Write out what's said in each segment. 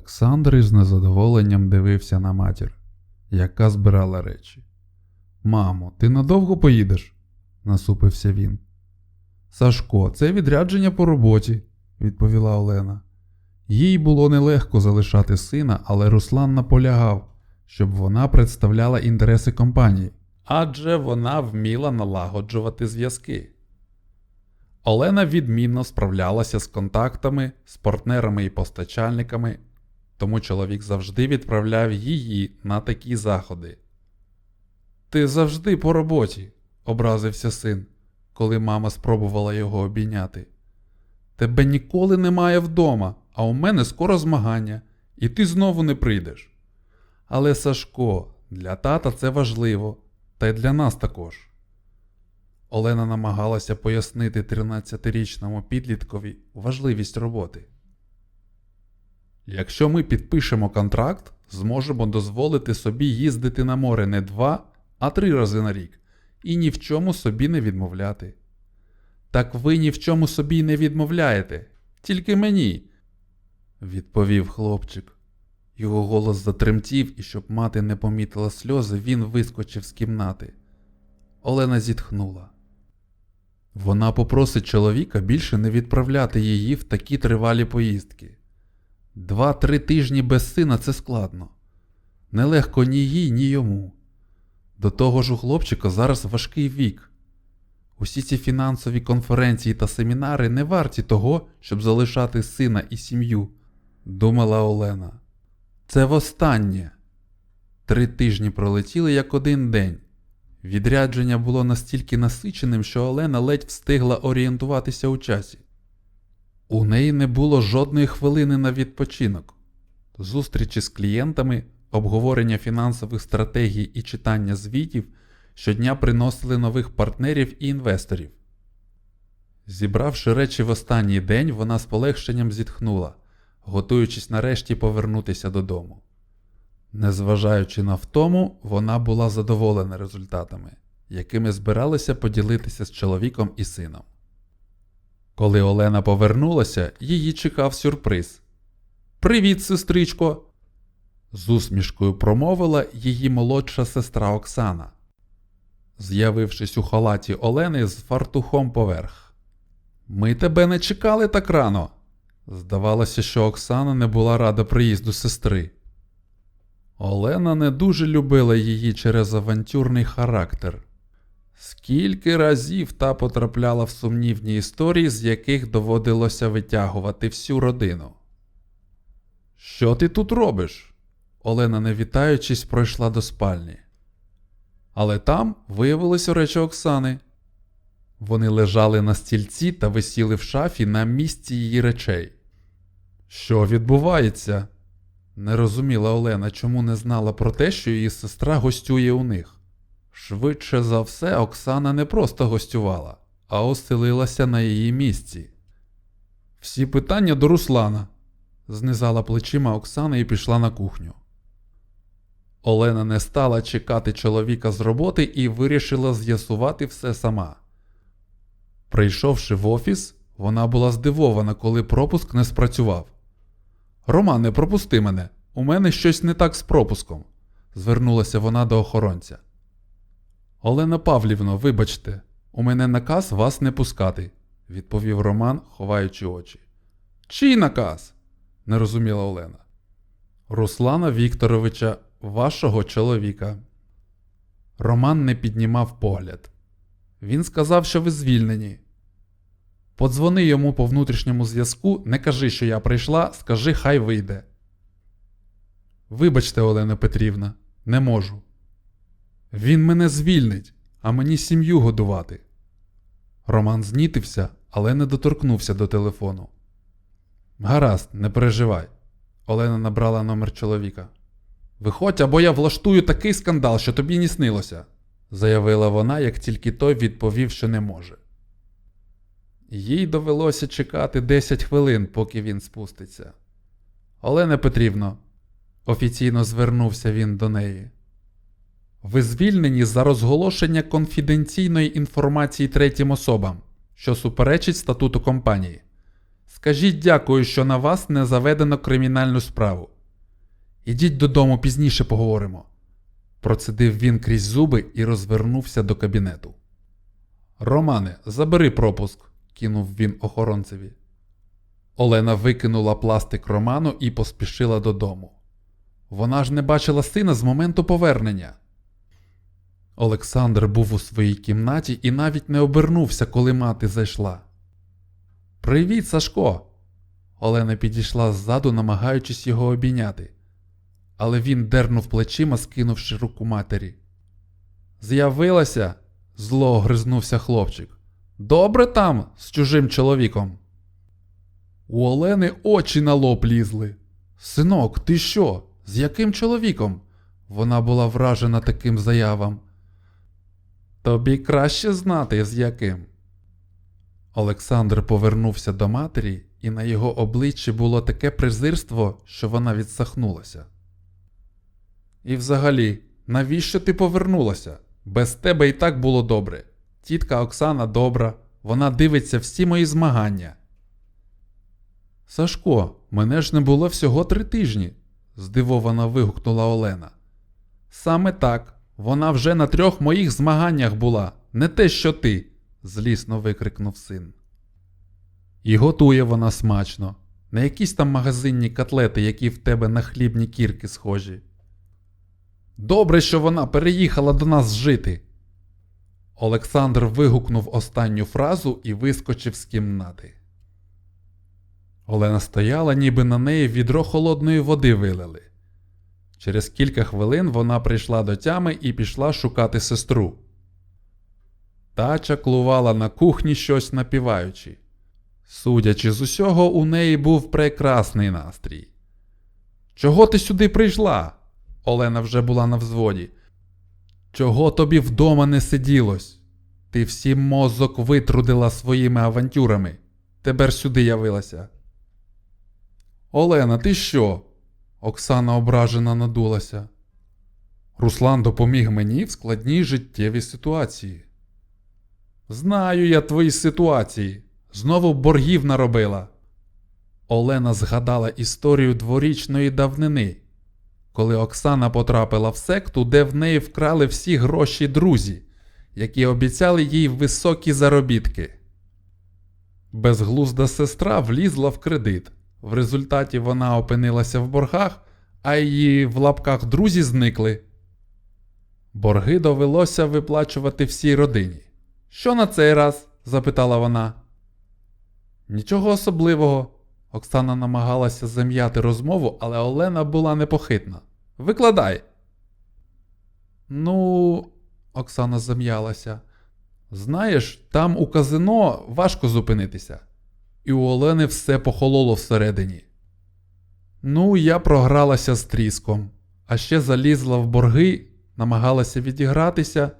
Олександр із незадоволенням дивився на матір, яка збирала речі. Мамо, ти надовго поїдеш? насупився він. Сашко, це відрядження по роботі, відповіла Олена. Їй було нелегко залишати сина, але Руслан наполягав, щоб вона представляла інтереси компанії, адже вона вміла налагоджувати зв'язки. Олена відмінно справлялася з контактами, з партнерами і постачальниками, тому чоловік завжди відправляв її на такі заходи. Ти завжди по роботі, образився син, коли мама спробувала його обійняти. Тебе ніколи немає вдома, а у мене скоро змагання, і ти знову не прийдеш. Але, Сашко, для тата це важливо, та й для нас також. Олена намагалася пояснити 13-річному підліткові важливість роботи. Якщо ми підпишемо контракт, зможемо дозволити собі їздити на море не два, а три рази на рік, і ні в чому собі не відмовляти. Так ви ні в чому собі не відмовляєте, тільки мені, відповів хлопчик. Його голос затремтів, і щоб мати не помітила сльози, він вискочив з кімнати. Олена зітхнула. Вона попросить чоловіка більше не відправляти її в такі тривалі поїздки. Два-три тижні без сина це складно. Нелегко ні їй, ні йому. До того ж у хлопчика зараз важкий вік. Усі ці фінансові конференції та семінари не варті того, щоб залишати сина і сім'ю, думала Олена. Це востаннє. Три тижні пролетіли як один день. Відрядження було настільки насиченим, що Олена ледь встигла орієнтуватися у часі. У неї не було жодної хвилини на відпочинок. Зустрічі з клієнтами, обговорення фінансових стратегій і читання звітів щодня приносили нових партнерів і інвесторів. Зібравши речі в останній день, вона з полегшенням зітхнула, готуючись нарешті повернутися додому. Незважаючи на втому, вона була задоволена результатами, якими збиралася поділитися з чоловіком і сином. Коли Олена повернулася, її чекав сюрприз. Привіт, сестричко! з усмішкою промовила її молодша сестра Оксана, з'явившись у халаті Олени з фартухом поверх. Ми тебе не чекали так рано. Здавалося, що Оксана не була рада приїзду сестри. Олена не дуже любила її через авантюрний характер. Скільки разів та потрапляла в сумнівні історії, з яких доводилося витягувати всю родину. Що ти тут робиш? Олена, не вітаючись, пройшла до спальні. Але там виявилися речі Оксани. Вони лежали на стільці та висіли в шафі на місці її речей. Що відбувається? Не розуміла Олена, чому не знала про те, що її сестра гостює у них. Швидше за все, Оксана не просто гостювала, а оселилася на її місці. Всі питання до Руслана, знизала плечима Оксана і пішла на кухню. Олена не стала чекати чоловіка з роботи і вирішила з'ясувати все сама. Прийшовши в офіс, вона була здивована, коли пропуск не спрацював. Роман, не пропусти мене, у мене щось не так з пропуском, звернулася вона до охоронця. Олена Павлівно, вибачте, у мене наказ вас не пускати, відповів Роман, ховаючи очі. Чий наказ? не розуміла Олена. Руслана Вікторовича, вашого чоловіка. Роман не піднімав погляд. Він сказав, що ви звільнені. Подзвони йому по внутрішньому зв'язку, не кажи, що я прийшла, скажи, хай вийде. Вибачте, Олена Петрівна, не можу. Він мене звільнить, а мені сім'ю годувати. Роман знітився, але не доторкнувся до телефону. Гаразд, не переживай. Олена набрала номер чоловіка. Виходь, або я влаштую такий скандал, що тобі не снилося, заявила вона, як тільки той відповів, що не може. Їй довелося чекати 10 хвилин, поки він спуститься. Олена Петрівно, офіційно звернувся він до неї. Ви звільнені за розголошення конфіденційної інформації третім особам, що суперечить статуту компанії. Скажіть дякую, що на вас не заведено кримінальну справу. Ідіть додому пізніше поговоримо. Процедив він крізь зуби і розвернувся до кабінету. Романе, забери пропуск, кинув він охоронцеві. Олена викинула пластик Роману і поспішила додому. Вона ж не бачила сина з моменту повернення. Олександр був у своїй кімнаті і навіть не обернувся, коли мати зайшла. Привіт, Сашко. Олена підійшла ззаду, намагаючись його обійняти. Але він дернув плечима, скинувши руку матері. З'явилася, зло огризнувся хлопчик. Добре там з чужим чоловіком. У Олени очі на лоб лізли. Синок, ти що? З яким чоловіком? Вона була вражена таким заявам. Тобі краще знати, з яким. Олександр повернувся до матері, і на його обличчі було таке презирство, що вона відсахнулася. І взагалі, навіщо ти повернулася? Без тебе і так було добре. Тітка Оксана добра, вона дивиться всі мої змагання. Сашко, мене ж не було всього три тижні, здивовано вигукнула Олена. Саме так, вона вже на трьох моїх змаганнях була, не те, що ти, злісно викрикнув син. І готує вона смачно, не якісь там магазинні котлети, які в тебе на хлібні кірки схожі. Добре, що вона переїхала до нас жити. Олександр вигукнув останню фразу і вискочив з кімнати. Олена стояла, ніби на неї відро холодної води вилили. Через кілька хвилин вона прийшла до тями і пішла шукати сестру. Та чаклувала на кухні щось напіваючи. Судячи з усього, у неї був прекрасний настрій. Чого ти сюди прийшла? Олена вже була на взводі. Чого тобі вдома не сиділось? Ти всім мозок витрудила своїми авантюрами. Тепер сюди явилася. Олена, ти що? Оксана ображена надулася. Руслан допоміг мені в складній життєвій ситуації. Знаю я твої ситуації. Знову боргів наробила. Олена згадала історію дворічної давнини, коли Оксана потрапила в секту, де в неї вкрали всі гроші друзі, які обіцяли їй високі заробітки. Безглузда сестра влізла в кредит. В результаті вона опинилася в боргах, а її в лапках друзі зникли. Борги довелося виплачувати всій родині. Що на цей раз? запитала вона. Нічого особливого. Оксана намагалася зам'яти розмову, але Олена була непохитна. Викладай. Ну, Оксана зам'ялася. Знаєш, там у казино важко зупинитися. І у Олени все похололо всередині. Ну, я програлася з тріском, а ще залізла в борги, намагалася відігратися.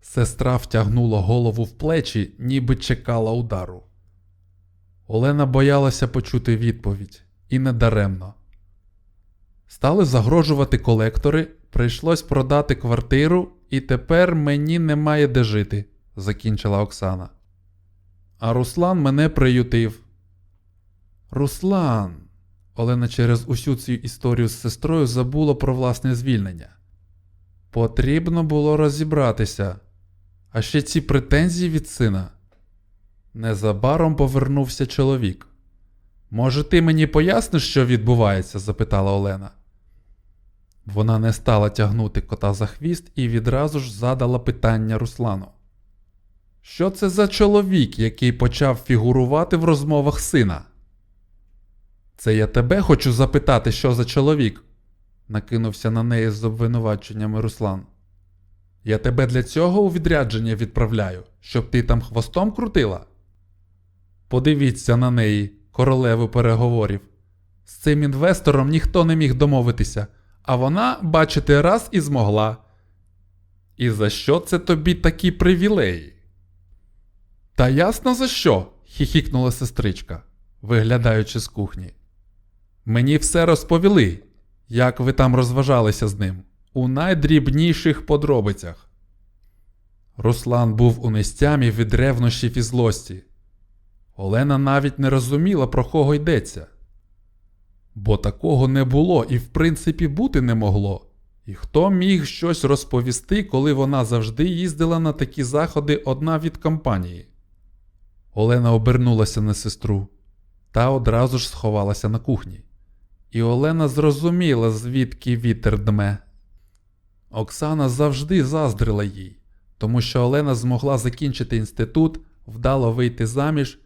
Сестра втягнула голову в плечі, ніби чекала удару. Олена боялася почути відповідь, і недаремно. Стали загрожувати колектори, прийшлось продати квартиру, і тепер мені немає де жити, закінчила Оксана. А Руслан мене приютив. Руслан. Олена через усю цю історію з сестрою забула про власне звільнення. Потрібно було розібратися. А ще ці претензії від сина. Незабаром повернувся чоловік. Може, ти мені поясниш, що відбувається? запитала Олена. Вона не стала тягнути кота за хвіст і відразу ж задала питання Руслану. Що це за чоловік, який почав фігурувати в розмовах сина? Це я тебе хочу запитати, що за чоловік? накинувся на неї з обвинуваченнями Руслан. Я тебе для цього у відрядження відправляю, щоб ти там хвостом крутила. Подивіться на неї, королеву переговорів. З цим інвестором ніхто не міг домовитися, а вона, бачите, раз і змогла. І за що це тобі такі привілеї? Та ясно за що? хіхікнула сестричка, виглядаючи з кухні. Мені все розповіли, як ви там розважалися з ним, у найдрібніших подробицях. Руслан був у нестямі від ревнощів і злості. Олена навіть не розуміла, про кого йдеться. Бо такого не було і, в принципі, бути не могло. І хто міг щось розповісти, коли вона завжди їздила на такі заходи одна від компанії? Олена обернулася на сестру та одразу ж сховалася на кухні. І Олена зрозуміла, звідки вітер дме. Оксана завжди заздрила їй, тому що Олена змогла закінчити інститут, вдало вийти заміж,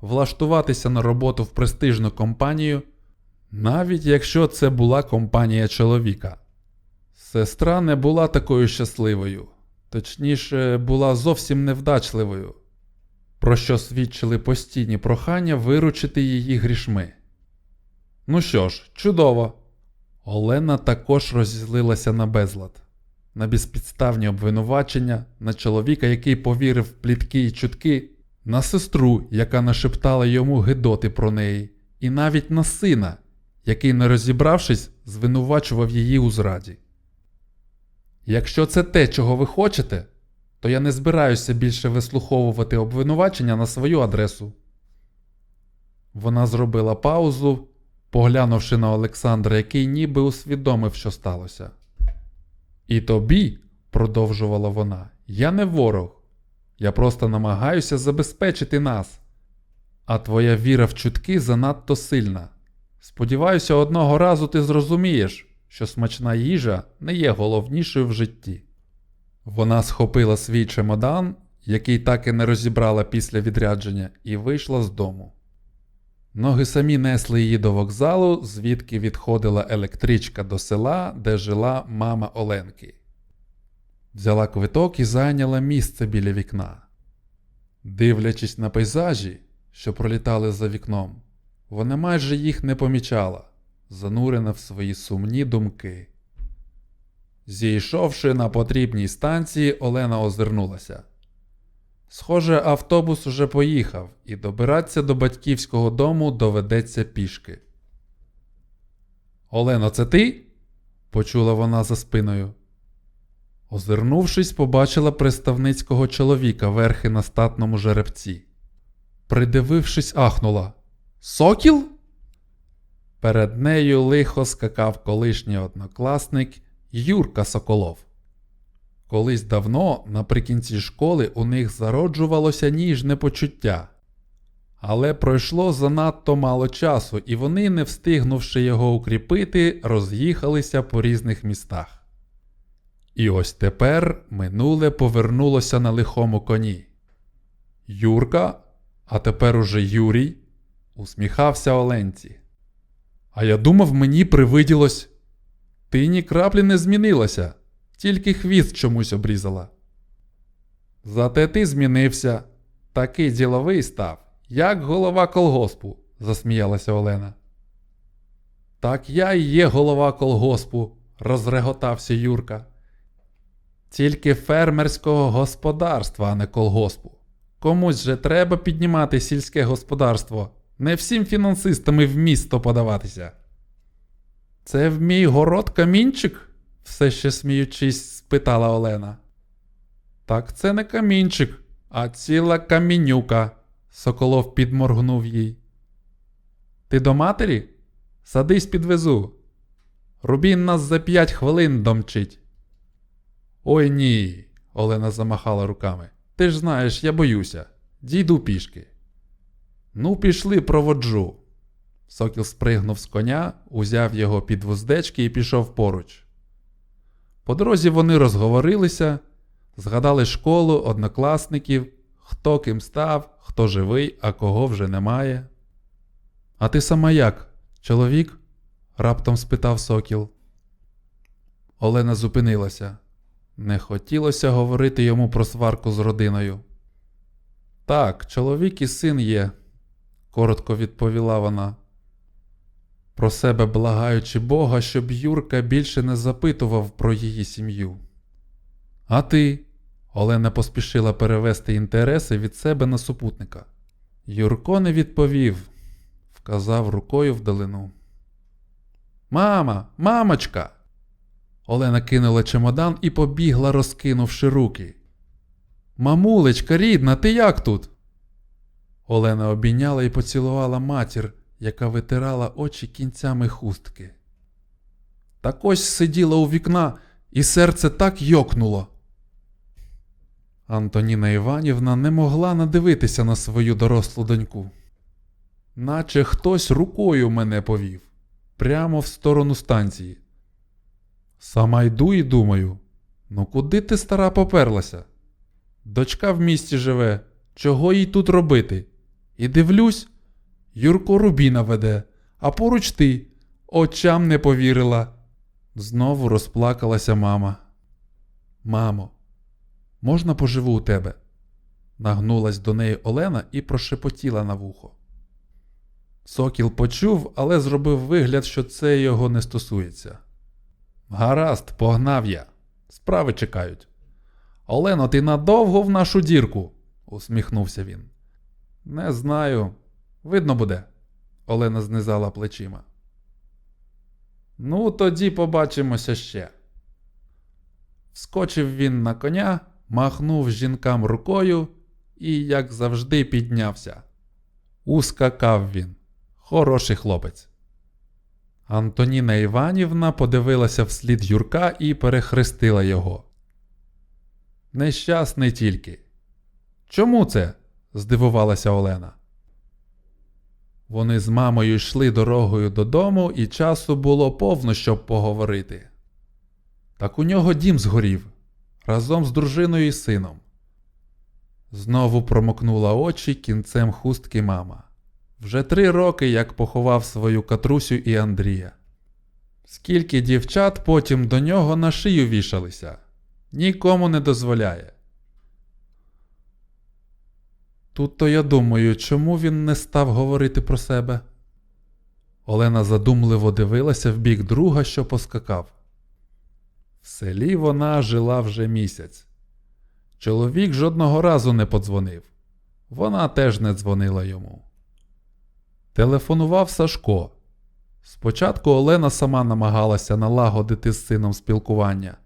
влаштуватися на роботу в престижну компанію, навіть якщо це була компанія чоловіка. Сестра не була такою щасливою, точніше, була зовсім невдачливою, про що свідчили постійні прохання виручити її грішми. Ну що ж, чудово. Олена також розізлилася на безлад, на безпідставні обвинувачення, на чоловіка, який повірив в плітки і чутки, на сестру, яка нашептала йому гидоти про неї, і навіть на сина, який, не розібравшись, звинувачував її у зраді. Якщо це те, чого ви хочете, то я не збираюся більше вислуховувати обвинувачення на свою адресу. Вона зробила паузу, поглянувши на Олександра, який ніби усвідомив, що сталося. І тобі, продовжувала вона, я не ворог. Я просто намагаюся забезпечити нас. А твоя віра в чутки занадто сильна. Сподіваюся, одного разу ти зрозумієш, що смачна їжа не є головнішою в житті. Вона схопила свій чемодан, який так і не розібрала після відрядження, і вийшла з дому. Ноги самі несли її до вокзалу, звідки відходила електричка до села, де жила мама Оленки. Взяла квиток і зайняла місце біля вікна. Дивлячись на пейзажі, що пролітали за вікном, вона майже їх не помічала, занурена в свої сумні думки. Зійшовши на потрібній станції, Олена озирнулася. Схоже, автобус уже поїхав, і добиратися до батьківського дому доведеться пішки. Олено, це ти? почула вона за спиною. Озирнувшись, побачила представницького чоловіка верхи на статному жеребці. Придивившись, ахнула. Сокіл? Перед нею лихо скакав колишній однокласник Юрка Соколов. Колись давно, наприкінці школи, у них зароджувалося ніжне почуття. Але пройшло занадто мало часу, і вони, не встигнувши його укріпити, роз'їхалися по різних містах. І ось тепер минуле повернулося на лихому коні. Юрка, а тепер уже Юрій, усміхався Оленці. А я думав, мені привиділось. Ти ні краплі не змінилася, тільки хвіст чомусь обрізала. Зате ти змінився, такий діловий став, як голова колгоспу, засміялася Олена. Так я і є голова колгоспу, розреготався Юрка. Тільки фермерського господарства, а не колгоспу. Комусь же треба піднімати сільське господарство, не всім фінансистам і в місто подаватися. Це в мій город камінчик? все ще сміючись, спитала Олена. Так це не камінчик, а ціла камінюка, Соколов підморгнув їй. Ти до матері? Садись підвезу. Рубін нас за п'ять хвилин домчить. Ой ні, Олена замахала руками. Ти ж знаєш, я боюся. Дійду пішки. Ну, пішли, проводжу. Сокіл спригнув з коня, узяв його під вуздечки і пішов поруч. По дорозі вони розговорилися, згадали школу, однокласників, хто ким став, хто живий, а кого вже немає. А ти сама як, чоловік? раптом спитав Сокіл. Олена зупинилася. Не хотілося говорити йому про сварку з родиною. Так, чоловік і син є, коротко відповіла вона. Про себе благаючи Бога, щоб Юрка більше не запитував про її сім'ю. А ти? Олена поспішила перевести інтереси від себе на супутника. Юрко не відповів, вказав рукою вдалину. Мама, мамочка. Олена кинула чемодан і побігла, розкинувши руки. Мамулечка, рідна, ти як тут? Олена обійняла і поцілувала матір, яка витирала очі кінцями хустки. Так ось сиділа у вікна, і серце так йокнуло. Антоніна Іванівна не могла надивитися на свою дорослу доньку. Наче хтось рукою мене повів, прямо в сторону станції. Сама йду і думаю: ну куди ти стара поперлася? Дочка в місті живе, чого їй тут робити? І дивлюсь, Юрко Рубіна веде, а поруч ти, очам не повірила. Знову розплакалася мама. Мамо, можна поживу у тебе? Нагнулась до неї Олена і прошепотіла на вухо. Сокіл почув, але зробив вигляд, що це його не стосується. Гаразд, погнав я. Справи чекають. Олено, ти надовго в нашу дірку? усміхнувся він. Не знаю. Видно буде. Олена знизала плечима. Ну, тоді побачимося ще. Вскочив він на коня, махнув жінкам рукою і, як завжди, піднявся. Ускакав він. Хороший хлопець. Антоніна Іванівна подивилася вслід Юрка і перехрестила його. Нещасний тільки. Чому це? здивувалася Олена. Вони з мамою йшли дорогою додому, і часу було повно, щоб поговорити. Так у нього дім згорів разом з дружиною і сином. Знову промокнула очі кінцем хустки мама. Вже три роки як поховав свою Катрусю і Андрія. Скільки дівчат потім до нього на шию вішалися, нікому не дозволяє. Тут то я думаю, чому він не став говорити про себе. Олена задумливо дивилася в бік друга, що поскакав. В селі вона жила вже місяць. Чоловік жодного разу не подзвонив. Вона теж не дзвонила йому. Телефонував Сашко. Спочатку Олена сама намагалася налагодити з сином спілкування,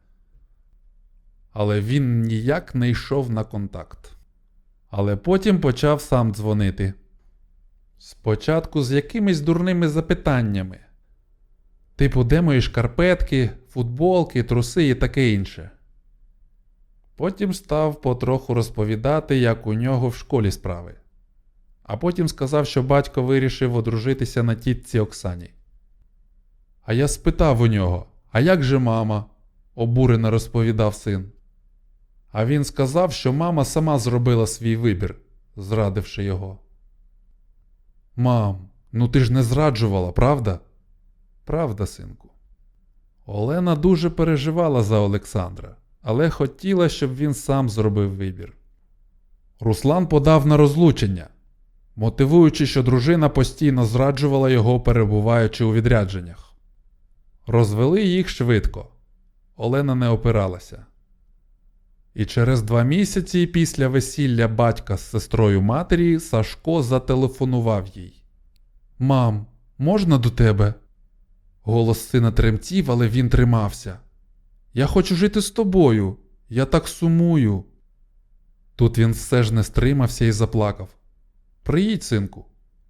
але він ніяк не йшов на контакт. Але потім почав сам дзвонити. Спочатку з якимись дурними запитаннями. Типу, де мої шкарпетки, футболки, труси і таке інше. Потім став потроху розповідати, як у нього в школі справи. А потім сказав, що батько вирішив одружитися на тітці Оксані. А я спитав у нього, а як же мама? обурено розповідав син. А він сказав, що мама сама зробила свій вибір, зрадивши його. Мам, ну ти ж не зраджувала, правда? Правда, синку. Олена дуже переживала за Олександра, але хотіла, щоб він сам зробив вибір. Руслан подав на розлучення, мотивуючи, що дружина постійно зраджувала його, перебуваючи у відрядженнях. Розвели їх швидко. Олена не опиралася. І через два місяці після весілля батька з сестрою матері Сашко зателефонував їй. Мам, можна до тебе? Голос сина тремтів, але він тримався. Я хочу жити з тобою. Я так сумую. Тут він все ж не стримався і заплакав. Приїдь, синку,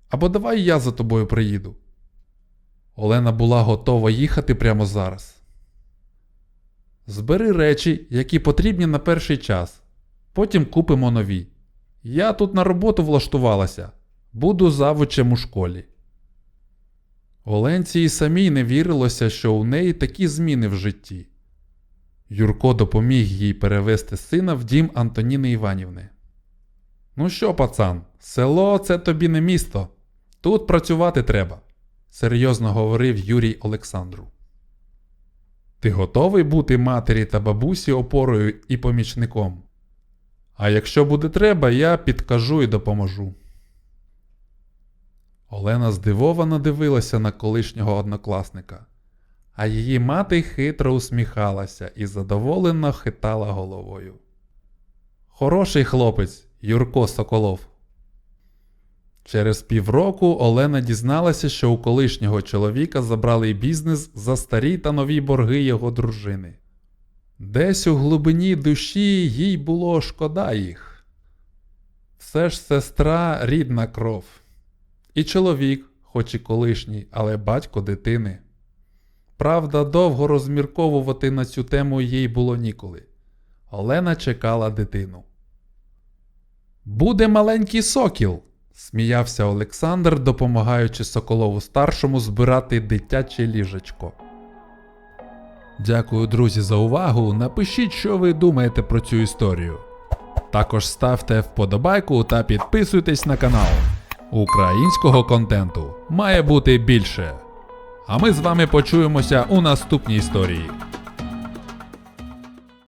або давай я за тобою приїду. Олена була готова їхати прямо зараз. Збери речі, які потрібні на перший час. Потім купимо нові. Я тут на роботу влаштувалася, буду завучем у школі. Оленці і самій не вірилося, що у неї такі зміни в житті. Юрко допоміг їй перевести сина в дім Антоніни Іванівни. Ну що, пацан, село це тобі не місто. Тут працювати треба, серйозно говорив Юрій Олександру. Ти готовий бути матері та бабусі опорою і помічником? А якщо буде треба, я підкажу і допоможу. Олена здивовано дивилася на колишнього однокласника, а її мати хитро усміхалася і задоволено хитала головою. Хороший хлопець, Юрко Соколов. Через півроку Олена дізналася, що у колишнього чоловіка забрали й бізнес за старі та нові борги його дружини. Десь у глибині душі їй було шкода їх. Все ж сестра рідна кров. І чоловік, хоч і колишній, але батько дитини. Правда, довго розмірковувати на цю тему їй було ніколи. Олена чекала дитину. Буде маленький сокіл, сміявся Олександр, допомагаючи Соколову старшому збирати дитяче ліжечко. Дякую, друзі, за увагу. Напишіть, що ви думаєте про цю історію. Також ставте вподобайку та підписуйтесь на канал. Українського контенту має бути більше. А ми з вами почуємося у наступній історії.